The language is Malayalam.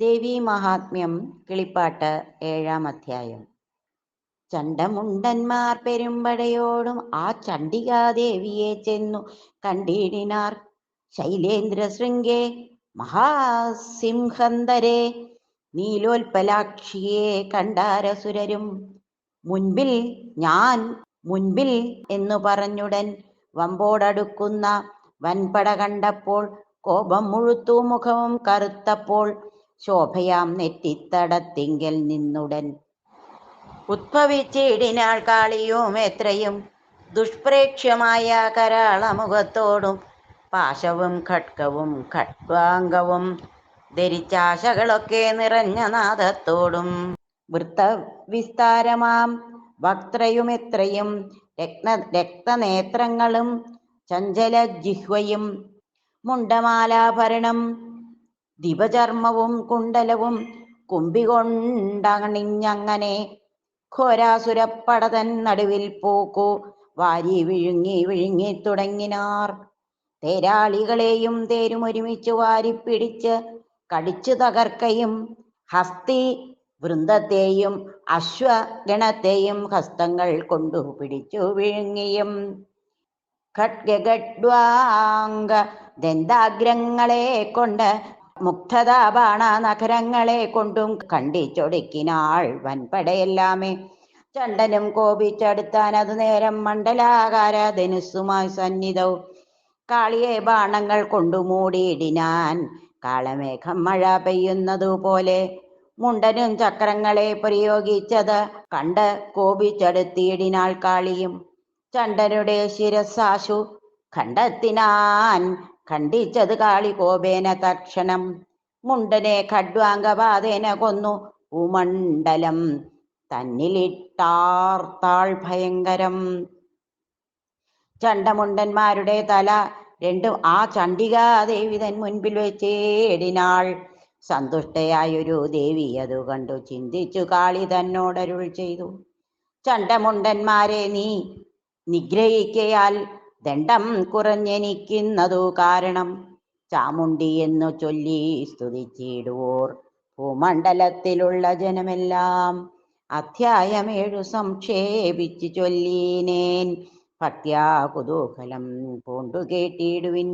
ദേവീ മഹാത്മ്യം കിളിപ്പാട്ട് ഏഴാം അധ്യായം. ചണ്ടമുണ്ടന്മാർ പെരുമ്പടയോടും ആ ചണ്ഡികാദേവിയെ ചെന്നു കണ്ടിടിനാർ. ശൈലേന്ദ്ര ശൃംഗേ മഹാസിംഹന്തരെ നീലോൽപലാക്ഷിയെ കണ്ടാരസുരരും. മുൻപിൽ ഞാൻ മുൻപിൽ എന്നു പറഞ്ഞുടൻ വമ്പോടടുക്കുന്ന വൻപട കണ്ടപ്പോൾ കോപം മുഴുത്തു മുഖവും കറുത്തപ്പോൾ ശോഭയാം നെറ്റിത്തടത്തിങ്കൽ നിന്നുടൻ. ഉദ്ഭവിച്ചിടിനാൾ കാളിയും എത്രയും ദുഷ്പ്രേക്ഷ്യമായ കരാളമുഖത്തോടും പാശവും ഖഡ്ഗവും ഖഡ്വാംഗവും ധരിച്ചാശകളൊക്കെ നിറഞ്ഞ നാദത്തോടും. വൃത്തവിസ്താരമാം വക്ത്രയുമെത്രയും രക്ത രക്തനേത്രങ്ങളും ചഞ്ചല ജിഹ്വയും മുണ്ടമാലാഭരണം ദിവചർമ്മവും കുണ്ടലവും കുമ്പികൊണ്ടണിഞ്ഞങ്ങനെ ഘോരാസുരപ്പടതൻ നടുവിൽ പോക്കു വാരി വിഴുങ്ങി വിഴുങ്ങി തുടങ്ങിനാർ. തേരാളികളെയും തേരും ഒരുമിച്ച് വാരിപ്പിടിച്ച് കടിച്ചു തകർക്കയും ഹസ്തി വൃന്ദത്തെയും അശ്വഗണത്തെയും ഹസ്തങ്ങൾ കൊണ്ടു പിടിച്ചു വിഴുങ്ങിയും. ഖഡ്ഗഡ്വാംഗ ദന്താഗ്രങ്ങളെ കൊണ്ട് മുക്തത ബാണ നഗരങ്ങളെ കൊണ്ടും കണ്ടിച്ചൊടുക്കിനാൾ വൻപടയെല്ലാമേ. ചണ്ടനും കോപിച്ചടുത്താൻ അത് നേരം മണ്ഡലാകാര ധനുസ്സുമായി സന്നിധവും. കാളിയെ ബാണങ്ങൾ കൊണ്ടു മൂടിയിടിനാൻ കാളമേഘം മഴ പെയ്യുന്നതുപോലെ മുണ്ടനും ചക്രങ്ങളെ പ്രയോഗിച്ചത് കണ്ട് കോപിച്ചടുത്തിയിടിനാൾ കാളിയും. ചണ്ടനുടെ ശിരസാശു കണ്ടെത്തിനാൻ ഖണ്ഡിച്ചത് കാളി കോപേന തക്ഷണം മുണ്ടനെ ഖഡ്വാംഗപാതേന കൊന്നു ഉമണ്ഡലം. തന്നിലിട്ടാർത്താൾ ഭയങ്കരം. ചണ്ടമുണ്ടന്മാരുടെ തല രണ്ടും ആ ചണ്ഡികാദേവി തൻ മുൻപിൽ വെച്ചേടിനാൾ. സന്തുഷ്ടയായൊരു ദേവി അതു കണ്ടു ചിന്തിച്ചു കാളി തന്നോടരുൾ ചെയ്തു. ചണ്ടമുണ്ടന്മാരെ നീ നിഗ്രഹിക്കയാൽ ദണ്ഡം കുറഞ്ഞെനിക്കുന്നതു കാരണം ചാമുണ്ടി എന്നു ചൊല്ലി സ്തുതിച്ചിടുവോർ. ഭൂമണ്ഡലത്തിലുള്ള ജനമെല്ലാം അധ്യായമേഴു സംക്ഷേപിച്ചു ചൊല്ലീനേൻ. ഭക്യാ കുതൂഹലം പൂണ്ടു കേട്ടിടുവിൻ